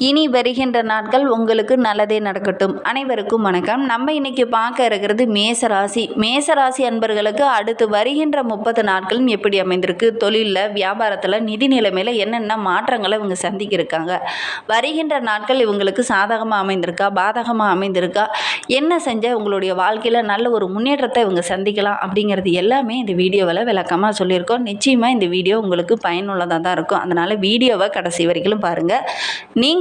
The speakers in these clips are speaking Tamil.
இனி வருகின்ற நாட்கள் உங்களுக்கு நல்லதே நடக்கட்டும். அனைவருக்கும் வணக்கம். நம்ம இன்னைக்கு பார்க்க இருக்கிறது மேசராசி. மேசராசி அன்பர்களுக்கு அடுத்து வருகின்ற முப்பது நாட்களும் எப்படி அமைந்திருக்கு? தொழிலில் வியாபாரத்தில் நிதி நிலைமையில் என்னென்ன மாற்றங்களை இவங்க சந்திக்கிருக்காங்க? வருகின்ற நாட்கள் இவங்களுக்கு சாதகமாக அமைந்திருக்கா? பாதகமாக அமைந்திருக்கா? என்ன செஞ்சால் உங்களுடைய வாழ்க்கையில் நல்ல ஒரு முன்னேற்றத்தை இவங்க சந்திக்கலாம்? அப்படிங்கிறது எல்லாமே இந்த வீடியோவில் விளக்கமாக சொல்லியிருக்கோம். நிச்சயமாக இந்த வீடியோ உங்களுக்கு பயனுள்ளதாக தான் இருக்கும். அதனால் வீடியோவை கடைசி வரைக்கும் பாருங்கள் நீங்கள்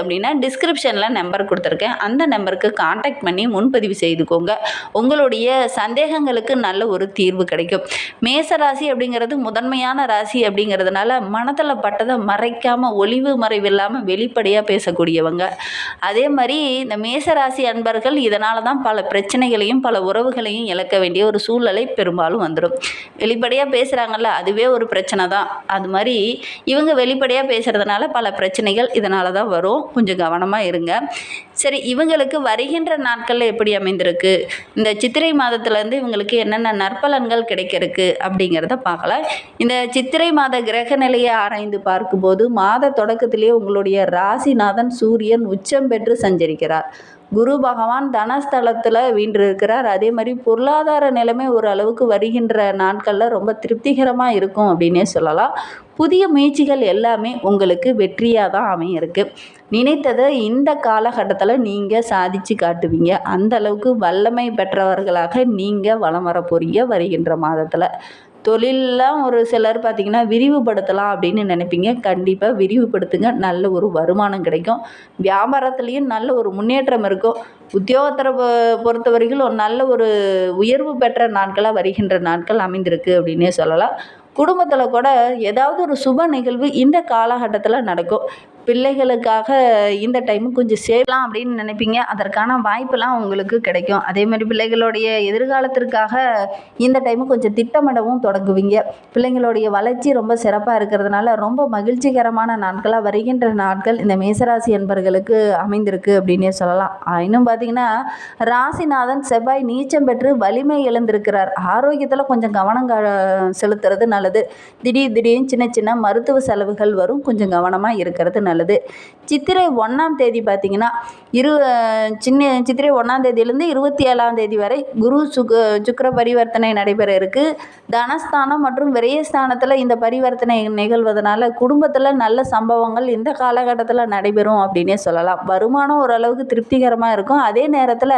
அப்படின்னா டிஸ்கிரிப்ஷனில் நம்பர் கொடுத்துருக்கேன். அந்த நம்பருக்கு காண்டாக்ட் பண்ணி முன்பதிவு செய்துக்கோங்க. உங்களுடைய சந்தேகங்களுக்கு நல்ல ஒரு தீர்வு கிடைக்கும். மேச ராசி அப்படிங்கிறது முதன்மையான ராசி அப்படிங்கிறதுனால மனதில் பட்டதை மறைக்காமல் ஒளிவு மறைவு இல்லாமல் வெளிப்படையாக பேசக்கூடியவங்க. அதே மாதிரி இந்த மேச ராசி அன்பர்கள் இதனால தான் பல பிரச்சனைகளையும் பல உறவுகளையும் இழக்க வேண்டிய ஒரு சூழ்நிலை பெரும்பாலும் வந்துடும். வெளிப்படையாக பேசுகிறாங்கல்ல அதுவே ஒரு பிரச்சனை தான். அது மாதிரி இவங்க வெளிப்படையாக பேசுகிறதுனால பல பிரச்சனைகள் இதனால தான் வரும். கொஞ்சம் கவனமாக இருங்க. சரி இவங்களுக்கு வருகின்ற நாட்களில் எப்படி அமைந்திருக்கு? இந்த சித்திரை மாதத்துலேருந்து இவங்களுக்கு என்னென்ன நற்பலன்கள் கிடைக்கிறதுக்கு அப்படிங்கிறத பார்க்கலாம். இந்த சித்திரை மாத கிரக நிலையை ஆராய்ந்து பார்க்கும்போது மாத தொடக்கத்திலேயே உங்களுடைய ராசிநாதன் சூரியன் உச்சம் பெற்று சஞ்சரிக்கிறார். குரு பகவான் தனஸ்தலத்தில் வீண்டிருக்கிறார். அதே மாதிரி பொருளாதார நிலைமை ஒரு அளவுக்கு வருகின்ற நாட்களில் ரொம்ப திருப்திகரமாக இருக்கும் அப்படின்னே சொல்லலாம். புதிய முயற்சிகள் எல்லாமே உங்களுக்கு வெற்றியாக தான் அமையிருக்கு. நினைத்ததை இந்த காலகட்டத்தில் நீங்கள் சாதித்து காட்டுவீங்க. அந்த அளவுக்கு வல்லமை பெற்றவர்களாக நீங்கள் வளம் வர போகிறீங்க வருகின்ற மாதத்தில். தொழிலெலாம் ஒரு சிலர் பார்த்திங்கன்னா விரிவுபடுத்தலாம் அப்படின்னு நினைப்பீங்க. கண்டிப்பாக விரிவுபடுத்துங்க. நல்ல ஒரு வருமானம் கிடைக்கும். வியாபாரத்துலேயும் நல்ல ஒரு முன்னேற்றம் இருக்கும். உத்தியோகத்தரை பொறுத்த வரைக்கும் ஒரு நல்ல ஒரு உயர்வு பெற்ற நாட்களாக வருகின்ற நாட்கள் அமைந்திருக்கு அப்படின்னே சொல்லலாம். குடும்பத்தில் கூட ஏதாவது ஒரு சுப நிகழ்வு இந்த காலகட்டத்தில் நடக்கும். பிள்ளைகளுக்காக இந்த டைமும் கொஞ்சம் சேரலாம் அப்படின்னு நினைப்பீங்க. அதற்கான வாய்ப்பெல்லாம் உங்களுக்கு கிடைக்கும். அதே மாதிரி பிள்ளைகளுடைய எதிர்காலத்திற்காக இந்த டைமும் கொஞ்சம் திட்டமிடவும் தொடங்குவீங்க. பிள்ளைங்களுடைய வளர்ச்சி ரொம்ப சிறப்பாக இருக்கிறதுனால ரொம்ப மகிழ்ச்சிகரமான நாட்களாக வருகின்ற நாட்கள் இந்த மேசராசி என்பர்களுக்கு அமைந்திருக்கு அப்படின்னே சொல்லலாம். இன்னும் பார்த்தீங்கன்னா ராசிநாதன் செவ்வாய் நீச்சம் பெற்று வலிமை இழந்திருக்கிறார். ஆரோக்கியத்தில் கொஞ்சம் கவனம் செலுத்துறது நல்லது. திடீர் திடீர்னு சின்ன சின்ன மருத்துவ செலவுகள் வரும். கொஞ்சம் கவனமாக இருக்கிறது நல்லது. நல்லது. சித்திரை ஒன்றாம் தேதி பார்த்திங்கன்னா இரு சின்ன சித்திரை ஒன்றாம் தேதியிலேருந்து இருபத்தி ஏழாம் தேதி வரை குரு சுக சுக்கர பரிவர்த்தனை நடைபெற இருக்குது தனஸ்தானம் மற்றும் விரயஸ்தானத்தில் இந்த பரிவர்த்தனை நிகழ்வதனால குடும்பத்தில் நல்ல சம்பவங்கள் இந்த காலகட்டத்தில் நடைபெறும் அப்படின்னே சொல்லலாம். வருமானம் ஓரளவுக்கு திருப்திகரமாக இருக்கும். அதே நேரத்தில்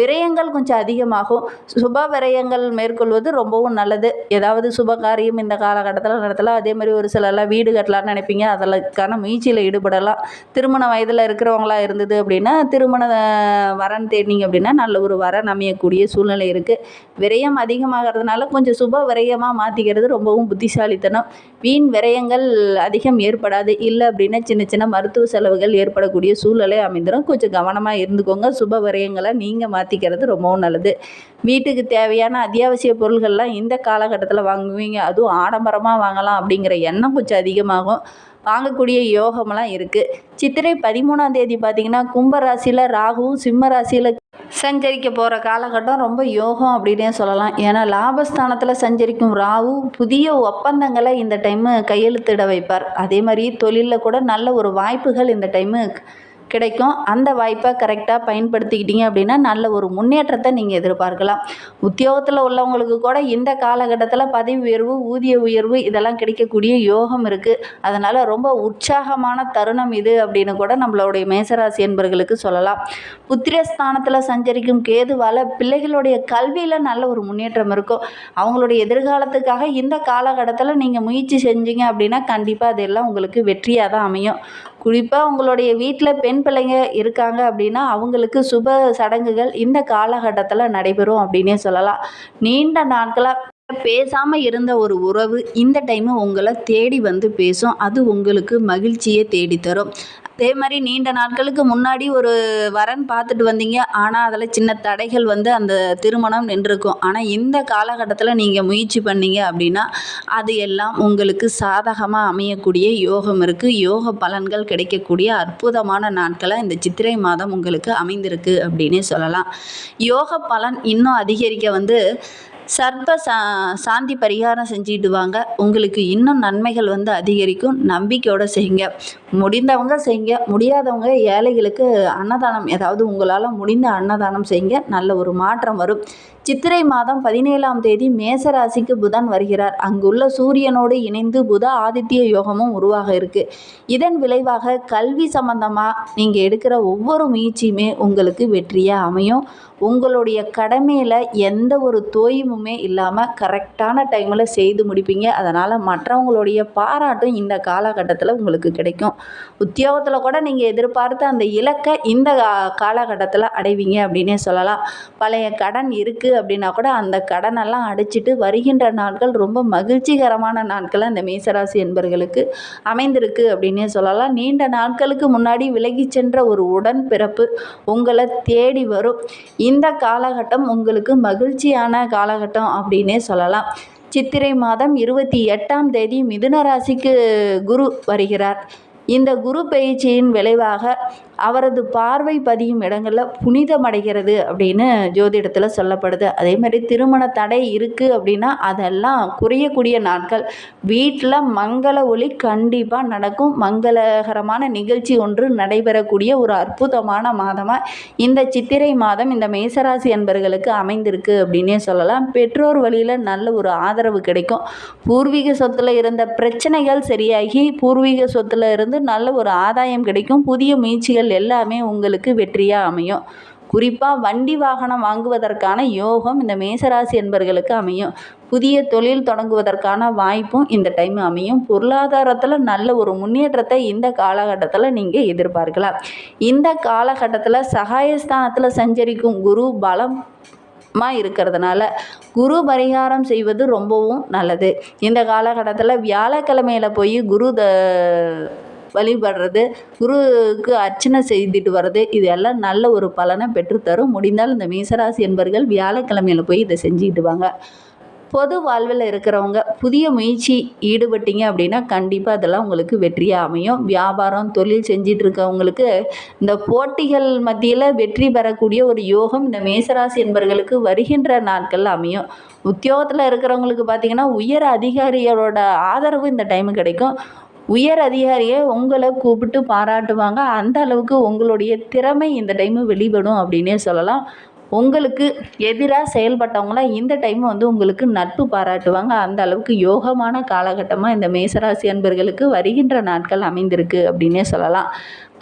விரயங்கள் கொஞ்சம் அதிகமாகும். சுப விரயங்கள் மேற்கொள்வது ரொம்பவும் நல்லது. ஏதாவது சுப காரியம் இந்த காலகட்டத்தில் நடத்தலாம். அதே மாதிரி ஒரு சிலர்லாம் வீடு கட்டலாம்னு நினைப்பீங்க. அதற்கான முயற்சியில் ஈடுபடலாம். திருமண வயதில் இருக்கிறவங்களா இருந்தது அப்படின்னா திருமண வரன் தேடினீங்க அப்படின்னா நல்ல ஒரு வரன் அமையக்கூடிய சூழ்நிலை இருக்குது விரயம் அதிகமாகிறதுனால கொஞ்சம் சுப விரயமாக மாற்றிக்கிறது ரொம்பவும் புத்திசாலித்தனம். வீண் விரயங்கள் அதிகம் ஏற்படாது. இல்லை அப்படின்னா சின்ன சின்ன மருத்துவ செலவுகள் ஏற்படக்கூடிய சூழ்நிலை அமைந்துடும் கொஞ்சம் கவனமாக இருந்துக்கோங்க. சுப விரயங்களை நீங்கள் மாற்றிக்கிறது ரொம்பவும் நல்லது. வீட்டுக்கு தேவையான அத்தியாவசிய பொருள்கள்லாம் இந்த காலகட்டத்தில் வாங்குவீங்க. அதுவும் ஆடம்பரமாக வாங்கலாம் அப்படிங்கிற எண்ணம் கொஞ்சம் அதிகமாகும். வாங்கக்கூடிய யோகமெல்லாம் இருக்குது சித்திரை பதிமூணாம் தேதி பார்த்திங்கன்னா கும்பராசியில் ராகுவும் சிம்ம ராசியில் சஞ்சரிக்க போகிற காலகட்டம் ரொம்ப யோகம் அப்படின்னே சொல்லலாம். ஏன்னா லாபஸ்தானத்தில் சஞ்சரிக்கும் ராகு புதிய ஒப்பந்தங்களை இந்த டைமு கையெழுத்திட வைப்பார். அதே மாதிரி தொழிலில் கூட நல்ல ஒரு வாய்ப்புகள் இந்த டைமு கிடைக்கும். அந்த வாய்ப்பை கரெக்டாக பயன்படுத்திக்கிட்டீங்க அப்படின்னா நல்ல ஒரு முன்னேற்றத்தை நீங்கள் எதிர்பார்க்கலாம். உத்தியோகத்தில் உள்ளவங்களுக்கு கூட இந்த காலகட்டத்தில் பதவி உயர்வு ஊதிய உயர்வு இதெல்லாம் கிடைக்கக்கூடிய யோகம் இருக்குது அதனால் ரொம்ப உற்சாகமான தருணம் இது அப்படின்னு கூட நம்மளுடைய மேசராசி என்பர்களுக்கு சொல்லலாம். புத்திரஸ்தானத்தில் சஞ்சரிக்கும் கேதுவால் பிள்ளைகளுடைய கல்வியில் நல்ல ஒரு முன்னேற்றம் இருக்கும். அவங்களுடைய எதிர்காலத்துக்காக இந்த காலகட்டத்தில் நீங்கள் முயற்சி செஞ்சீங்க அப்படின்னா கண்டிப்பாக அதெல்லாம் உங்களுக்கு வெற்றியாக தான் அமையும். குறிப்பாக உங்களுடைய வீட்டில் பெண் பிள்ளைங்க இருக்காங்க அப்படின்னா அவங்களுக்கு சுப சடங்குகள் இந்த காலகட்டத்தில் நடைபெறும் அப்படின்னே சொல்லலாம். நீண்ட நாட்களாக பேசாமல் இருந்த ஒரு உறவு இந்த டைமு உங்களை தேடி வந்து பேசும். அது உங்களுக்கு மகிழ்ச்சியை தேடித்தரும். அதே மாதிரி நீண்ட நாட்களுக்கு முன்னாடி ஒரு வரன் பார்த்துட்டு வந்தீங்க. ஆனால் அதில் சின்ன தடைகள் வந்து அந்த திருமணம் நின்றுருக்கும் ஆனால் இந்த காலகட்டத்தில் நீங்கள் முயற்சி பண்ணீங்க அப்படின்னா அது எல்லாம் உங்களுக்கு சாதகமாக அமையக்கூடிய யோகம் இருக்குது யோக பலன்கள் கிடைக்கக்கூடிய அற்புதமான நாட்களாக இந்த சித்திரை மாதம் உங்களுக்கு அமைந்திருக்கு அப்படின்னே சொல்லலாம். யோக பலன் இன்னும் அதிகரிக்க வந்து சர்ப்ப சா சாந்தி பரிகாரம் செஞ்சிடுவாங்க உங்களுக்கு இன்னும் நன்மைகள் வந்து அதிகரிக்கும். நம்பிக்கையோடு செய்யுங்க. முடிந்தவங்க செய்யுங்க. முடியாதவங்க ஏழைகளுக்கு அன்னதானம் ஏதாவது உங்களால் முடிந்த அன்னதானம் செய்யுங்க. நல்ல ஒரு மாற்றம் வரும். சித்திரை மாதம் பதினேழாம் தேதி மேசராசிக்கு புதன் வருகிறார். அங்குள்ள சூரியனோடு இணைந்து புத ஆதித்ய யோகமும் உருவாக இருக்கு. இதன் விளைவாக கல்வி சம்பந்தமாக நீங்கள் எடுக்கிற ஒவ்வொரு முயற்சியுமே உங்களுக்கு வெற்றியாக அமையும். உங்களுடைய கடமையில் எந்த ஒரு தோய்வுமே இல்லாமல் கரெக்டான டைமில் செய்து முடிப்பீங்க. அதனால் மற்றவங்களுடைய பாராட்டும் இந்த காலகட்டத்தில் உங்களுக்கு கிடைக்கும். உத்தியோகத்தில் கூட நீங்கள் எதிர்பார்த்த அந்த இலக்கை இந்த காலகட்டத்தில் அடைவீங்க அப்படின்னே சொல்லலாம். பழைய கடன் இருக்குது அப்படின்னா கூட அந்த கடனெல்லாம் அடைச்சிட்டு வருகின்ற நாட்கள் ரொம்ப மகிழ்ச்சிகரமான நாட்களாக அந்த மேசராசி என்பர்களுக்கு அமைந்திருக்கு அப்படின்னே சொல்லலாம். நீண்ட நாட்களுக்கு முன்னாடி விலகி சென்ற ஒரு உடன் பிறப்பு உங்களை தேடி வரும். இந்த காலகட்டம் உங்களுக்கு மகிழ்ச்சியான காலகட்டம் அப்படின்னே சொல்லலாம். சித்திரை மாதம் இருபத்தி எட்டாம் தேதி மிதுன ராசிக்கு குரு வருகிறார். இந்த குரு பயிற்சியின் விளைவாக அவரது பார்வை பதியும் இடங்களில் புனிதமடைகிறது அப்படின்னு ஜோதிடத்தில் சொல்லப்படுது. அதே மாதிரி திருமண தடை இருக்குது அப்படின்னா அதெல்லாம் குறையக்கூடிய நாட்கள். வீட்டில் மங்கள ஒளி கண்டிப்பாக நடக்கும். மங்களகரமான நிகழ்ச்சி ஒன்று நடைபெறக்கூடிய ஒரு அற்புதமான மாதமாக இந்த சித்திரை மாதம் இந்த மேசராசி என்பர்களுக்கு அமைந்திருக்கு அப்படின்னே சொல்லலாம். பெற்றோர் வழியில் நல்ல ஒரு ஆதரவு கிடைக்கும். பூர்வீக சொத்தில் இருந்த பிரச்சனைகள் சரியாகி பூர்வீக சொத்தில் இருந்து நல்ல ஒரு ஆதாயம் கிடைக்கும். புதிய முயற்சிகள் எல்லாமே உங்களுக்கு வெற்றியாக அமையும். குறிப்பாக வண்டி வாகனம் வாங்குவதற்கான யோகம் இந்த மேசராசி என்பர்களுக்கு அமையும். புதிய தொழில் தொடங்குவதற்கான வாய்ப்பும் இந்த டைம் அமையும். பொருளாதாரத்தில் நல்ல ஒரு முன்னேற்றத்தை இந்த காலகட்டத்தில் நீங்கள் எதிர்பார்க்கலாம். இந்த காலகட்டத்தில் சகாயஸ்தானத்தில் சஞ்சரிக்கும் குரு பலம் இருக்கிறதுனால குரு பரிகாரம் செய்வது ரொம்பவும் நல்லது. இந்த காலகட்டத்தில் வியாழக்கிழமையில் போய் குரு த வழிபடுறது குருவுக்கு அர்ச்சனை செய்துட்டு வர்றது இது எல்லாம் நல்ல ஒரு பலனை பெற்றுத்தரும். முடிந்தால் இந்த மீசராசி என்பர்கள் வியாழக்கிழமையில் போய் இதை செஞ்சுக்கிட்டு வாங்க. பொது வாழ்வில் இருக்கிறவங்க புதிய முயற்சி ஈடுபட்டீங்க அப்படின்னா கண்டிப்பாக அதெல்லாம் உங்களுக்கு வெற்றியாக அமையும். வியாபாரம் தொழில் செஞ்சிட்டு இருக்கவங்களுக்கு இந்த போட்டிகள் மத்தியில் வெற்றி பெறக்கூடிய ஒரு யோகம் இந்த மேசராசி என்பர்களுக்கு வருகின்ற நாட்களில் அமையும். உத்தியோகத்தில் இருக்கிறவங்களுக்கு பார்த்திங்கன்னா உயர் அதிகாரிகளோட ஆதரவு இந்த டைமு கிடைக்கும். உயர் அதிகாரியை உங்களை கூப்பிட்டு பாராட்டுவாங்க. அந்த அளவுக்கு உங்களுடைய திறமை இந்த டைமு வெளிப்படும் அப்படின்னே சொல்லலாம். உங்களுக்கு எதிராக செயல்பட்டவங்களாம் இந்த டைம் வந்து உங்களுக்கு நட்பு பாராட்டுவாங்க. அந்த அளவுக்கு யோகமான காலகட்டமாக இந்த மேசராசி அன்பர்களுக்கு வருகின்ற நாட்கள் அமைந்திருக்கு அப்படின்னே சொல்லலாம்.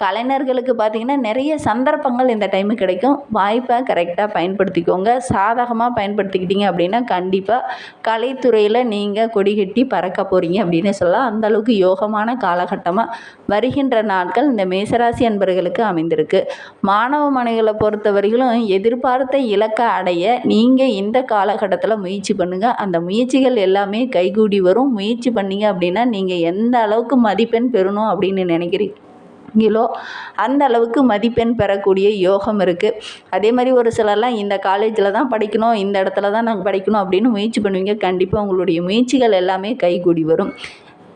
கலைஞர்களுக்கு பார்த்திங்கன்னா நிறைய சந்தர்ப்பங்கள் இந்த டைமு கிடைக்கும். வாய்ப்பை கரெக்டாக பயன்படுத்திக்கோங்க. சாதகமாக பயன்படுத்திக்கிட்டீங்க அப்படின்னா கண்டிப்பாக கலைத்துறையில் நீங்கள் கொடி கட்டி பறக்க போகிறீங்க அப்படின்னு சொல்லலாம். அந்தளவுக்கு யோகமான காலகட்டமாக வருகின்ற நாட்கள் இந்த மேசராசி அன்பர்களுக்கு அமைந்திருக்கு. மாணவ மனைகளை பொறுத்தவரையிலும் எதிர்பார்த்த இலக்கை அடைய நீங்கள் இந்த காலகட்டத்தில் முயற்சி பண்ணுங்கள் அந்த முயற்சிகள் எல்லாமே கைகூடி வரும். முயற்சி பண்ணீங்க அப்படின்னா நீங்கள் எந்த அளவுக்கு மதிப்பெண் பெறணும் அப்படின்னு நினைக்கிறீங்க? கிலோ. அந்த அளவுக்கு மதிப்பெண் பெறக்கூடிய யோகம் இருக்குது அதே மாதிரி ஒரு சிலர்லாம் இந்த காலேஜில் தான் படிக்கணும் இந்த இடத்துல தான் நாங்கள் படிக்கணும் அப்படின்னு முயற்சி பண்ணுவீங்க. கண்டிப்பாக உங்களுடைய முயற்சிகள் எல்லாமே கைகூடி வரும்.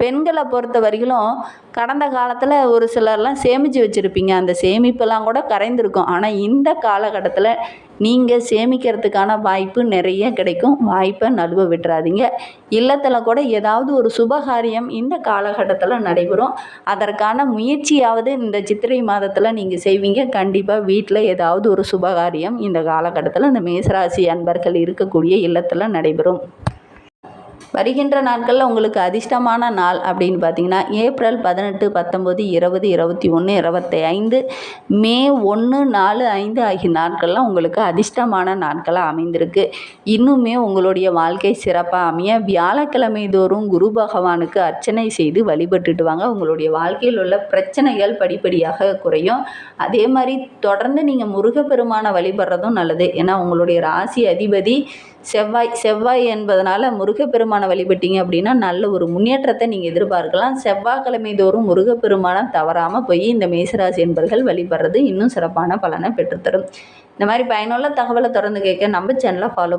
பெண்களை பொறுத்த வரையிலும் கடந்த காலத்தில் ஒரு சிலர்லாம் சேமித்து வச்சுருப்பீங்க. அந்த சேமிப்பெல்லாம் கூட கரைந்திருக்கும். ஆனால் இந்த காலகட்டத்தில் நீங்கள் சேமிக்கிறதுக்கான வாய்ப்பு நிறைய கிடைக்கும். வாய்ப்பை நழுவ விட்டுறாதீங்க. இல்லத்தில் கூட ஏதாவது ஒரு சுபகாரியம் இந்த காலகட்டத்தில் நடைபெறும். அதற்கான முயற்சியாவது இந்த சித்திரை மாதத்தில் நீங்கள் செய்வீங்க. கண்டிப்பாக வீட்டில் ஏதாவது ஒரு சுபகாரியம் இந்த காலகட்டத்தில் இந்த மேசராசி அன்பர்கள் இருக்கக்கூடிய இல்லத்தில் நடைபெறும். வருகின்ற நாட்களில் உங்களுக்கு அதிர்ஷ்டமான நாள் அப்படின்னு பார்த்தீங்கன்னா ஏப்ரல் பதினெட்டு பத்தொம்போது இருபது இருபத்தி ஒன்று இருபத்தி ஐந்து மே ஒன்று நாலு ஐந்து ஆகிய நாட்கள்லாம் உங்களுக்கு அதிர்ஷ்டமான நாட்களாக அமைந்திருக்கு. இன்னுமே உங்களுடைய வாழ்க்கை சிறப்பாக அமைய வியாழக்கிழமை தோறும் குரு பகவானுக்கு அர்ச்சனை செய்து வழிபட்டுட்டு வாங்க. உங்களுடைய வாழ்க்கையில் உள்ள பிரச்சனைகள் படிப்படியாக குறையும். அதே மாதிரி தொடர்ந்து நீங்கள் முருகப்பெருமானை வழிபடுறதும் நல்லது. ஏன்னா உங்களுடைய ராசி அதிபதி செவ்வாய் செவ்வாய் என்பதனால முருகப்பெருமான வழிபட்டீங்க அப்படின்னா நல்ல ஒரு முன்னேற்றத்தை நீங்கள் எதிர்பார்க்கலாம். செவ்வாய்க்கிழமை தோறும் முருகப்பெருமானம் தவறாமல் போய் இந்த மேசராசி என்பர்கள் வழிபடுறது இன்னும் சிறப்பான பலனை பெற்றுத்தரும். இந்த மாதிரி பயனுள்ள தகவலை தொடர்ந்து கேட்க நம்ம சேனலை ஃபாலோ